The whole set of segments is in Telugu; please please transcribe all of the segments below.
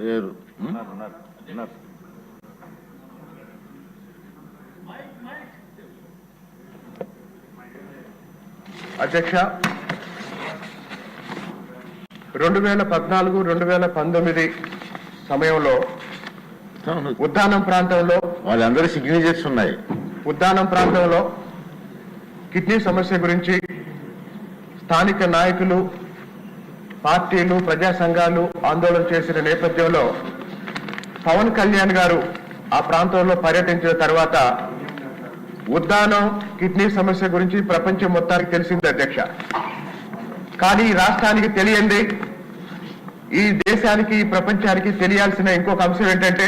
లేరు? అధ్యక్ష రెండు వేల పద్నాలుగు రెండు వేల పంతొమ్మిది సమయంలో. ఉద్దానం ప్రాంతంలో వాళ్ళందరూ సిగ్నేచర్స్ ఉన్నాయి ఉద్దానం ప్రాంతంలో కిడ్నీ సమస్య గురించి స్థానిక నాయకులు పార్టీలు ప్రజా సంఘాలు ఆందోళన చేసిన నేపథ్యంలో పవన్ కళ్యాణ్ గారు ఆ ప్రాంతంలో పర్యటించిన తర్వాత ఉద్దానం కిడ్నీ సమస్య గురించి ప్రపంచం మొత్తానికి తెలిసింది అధ్యక్ష. కానీ ఈ రాష్ట్రానికి తెలియంది ఈ దేశానికి ఈ ప్రపంచానికి తెలియాల్సిన ఇంకొక అంశం ఏంటంటే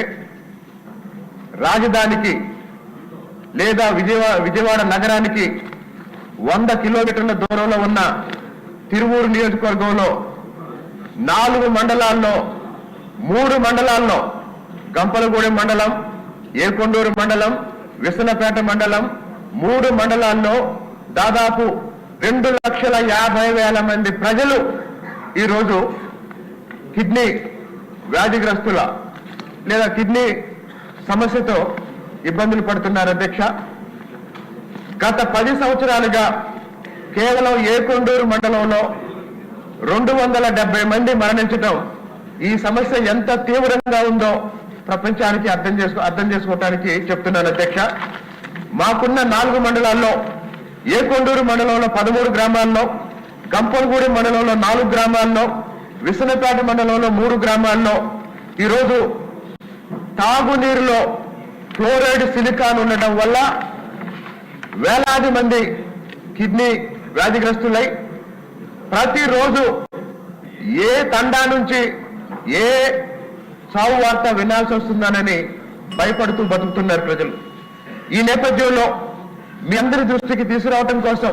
రాజధానికి లేదా విజయవాడ విజయవాడ నగరానికి వంద కిలోమీటర్ల దూరంలో ఉన్న తిరువూరు నియోజకవర్గంలో నాలుగు మండలాల్లో మూడు మండలాల్లో గంపలగూడెం మండలం ఏకొండూరు మండలం విసనపేట మండలం మూడు మండలాల్లో దాదాపు రెండు లక్షల యాభై వేల మంది ప్రజలు ఈరోజు కిడ్నీ వ్యాధిగ్రస్తుల లేదా కిడ్నీ సమస్యతో ఇబ్బందులు పడుతున్నారు అధ్యక్ష. గత పది సంవత్సరాలుగా కేవలం ఏకొండూరు మండలంలో రెండు వందల డెబ్బై మంది మరణించడం ఈ సమస్య ఎంత తీవ్రంగా ఉందో ప్రపంచానికి అర్థం చేసుకో అర్థం చేసుకోవటానికి చెప్తున్నాను అధ్యక్ష. మాకున్న నాలుగు మండలాల్లో ఏకొండూరు మండలంలో పదమూడు గ్రామాల్లో గంపలగూడి మండలంలో నాలుగు గ్రామాల్లో విసనపేట మండలంలో మూడు గ్రామాల్లో ఈరోజు తాగునీరులో ఫ్లోరైడ్ సిలికాన్ ఉండటం వల్ల వేలాది మంది కిడ్నీ వ్యాధిగ్రస్తులై ప్రతిరోజు ఏ తండా నుంచి ఏ చావు వార్త వినాల్సి వస్తుందనని భయపడుతూ బతుకుతున్నారు ప్రజలు. ఈ నేపథ్యంలో మీ అందరి దృష్టికి తీసుకురావటం కోసం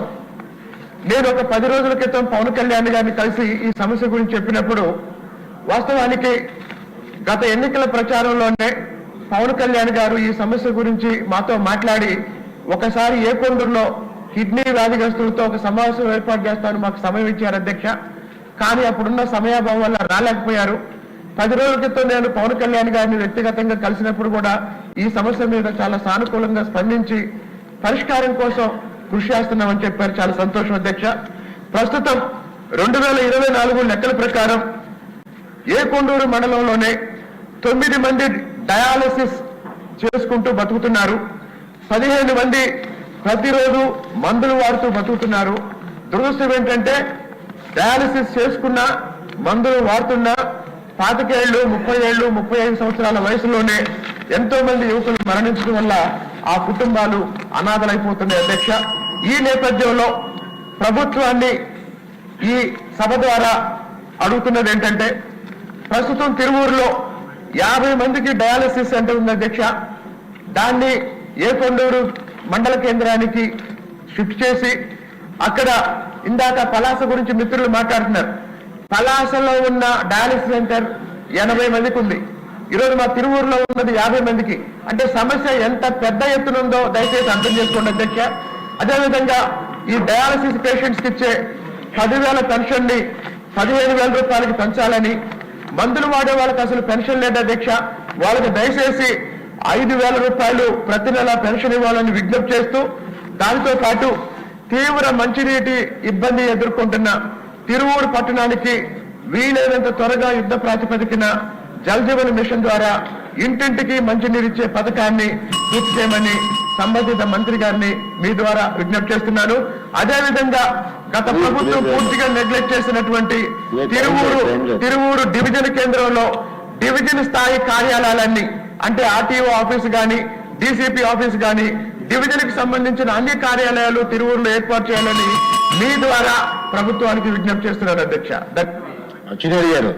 నేను ఒక పది రోజుల క్రితం పవన్ కళ్యాణ్ గారిని కలిసి ఈ సమస్య గురించి చెప్పినప్పుడు వాస్తవానికి గత ఎన్నికల ప్రచారంలోనే పవన్ కళ్యాణ్ గారు ఈ సమస్య గురించి మాతో మాట్లాడి ఒకసారి ఏ కొండూరులో కిడ్నీ వ్యాధిగ్రస్తులతో ఒక సమావేశం ఏర్పాటు చేస్తాను. మాకు సమయం ఇచ్చారు అధ్యక్ష. కానీ అప్పుడున్న సమయాభావం వల్ల రాలేకపోయారు. పది రోజుల క్రితం నేను పవన్ కళ్యాణ్ గారిని వ్యక్తిగతంగా కలిసినప్పుడు కూడా ఈ సమస్య మీద చాలా సానుకూలంగా స్పందించి పరిష్కారం కోసం కృషి చేస్తున్నామని చెప్పారు. చాలా సంతోషం అధ్యక్ష. ప్రస్తుతం రెండు వేల ఇరవై నాలుగు లెక్కల ప్రకారం ఏ కొండూరు మండలంలోనే తొమ్మిది మంది డయాలసిస్ చేసుకుంటూ బతుకుతున్నారు. పదిహేను మంది ప్రతిరోజు మందులు వాడుతూ బతుకుతున్నారు. దురదృష్టం ఏంటంటే డయాలసిస్ చేసుకున్న మందులు వాడుతున్నా పాతికేళ్ళు ముప్పై ఏళ్ళు ముప్పై ఐదు సంవత్సరాల వయసులోనే ఎంతో మంది యువకులు మరణించడం వల్ల ఆ కుటుంబాలు అనాథలైపోతున్నాయి అధ్యక్ష. ఈ నేపథ్యంలో ప్రభుత్వాన్ని ఈ సభ ద్వారా అడుగుతున్నది ఏంటంటే ప్రస్తుతం తిరువూరులో యాభై మందికి డయాలసిస్ సెంటర్ ఉంది అధ్యక్ష. దాన్ని ఏ కొండూరు మండల కేంద్రానికి షిఫ్ట్ చేసి అక్కడ ఇందాక పలాస గురించి మిత్రులు మాట్లాడుతున్నారు. పలాసలో ఉన్న డయాలిసిస్ సెంటర్ ఎనభై మందికి ఉంది. ఈరోజు మా తిరువూరులో ఉన్నది యాభై మందికి. అంటే సమస్య ఎంత పెద్ద ఎత్తున ఉందో దయచేసి అర్థం చేసుకోండి అధ్యక్ష. అదేవిధంగా ఈ డయాలసిస్ పేషెంట్స్కి ఇచ్చే పదివేల పెన్షన్ని పదిహేను వేల రూపాయలకి పెంచాలని మందులు వాడే వాళ్ళకి అసలు పెన్షన్ లేదు అధ్యక్ష. వాళ్ళకి దయచేసి ఐదు వేల రూపాయలు ప్రతి నెల పెన్షన్ ఇవ్వాలని విజ్ఞప్తి చేస్తూ దానితో పాటు తీవ్ర మంచినీటి ఇబ్బంది ఎదుర్కొంటున్న తిరువూరు పట్టణానికి వీలైనంత త్వరగా యుద్ధ ప్రాతిపదికన జల్ జీవన్ మిషన్ ద్వారా ఇంటింటికి మంచినీరిచ్చే పథకాన్ని పూర్తి చేయమని సంబంధిత మంత్రి గారిని మీ ద్వారా విజ్ఞప్తి చేస్తున్నాను. అదే విధంగా గత ప్రభుత్వం పూర్తిగా నెగ్లెక్ట్ చేసినటువంటి తిరువూరు తిరువూరు డివిజన్ కేంద్రంలో డివిజన్ స్థాయి కార్యాలయాలన్నీ అంటే ఆర్టీఓ ఆఫీస్ గాని డీసీపీ ఆఫీస్ గాని డివిజన్కి సంబంధించిన అన్ని కార్యాలయాలు తిరువూరులో ఏర్పాటు చేయాలని మీ ద్వారా ప్రభుత్వానికి విజ్ఞప్తి చేస్తున్నారు అధ్యక్ష. గారు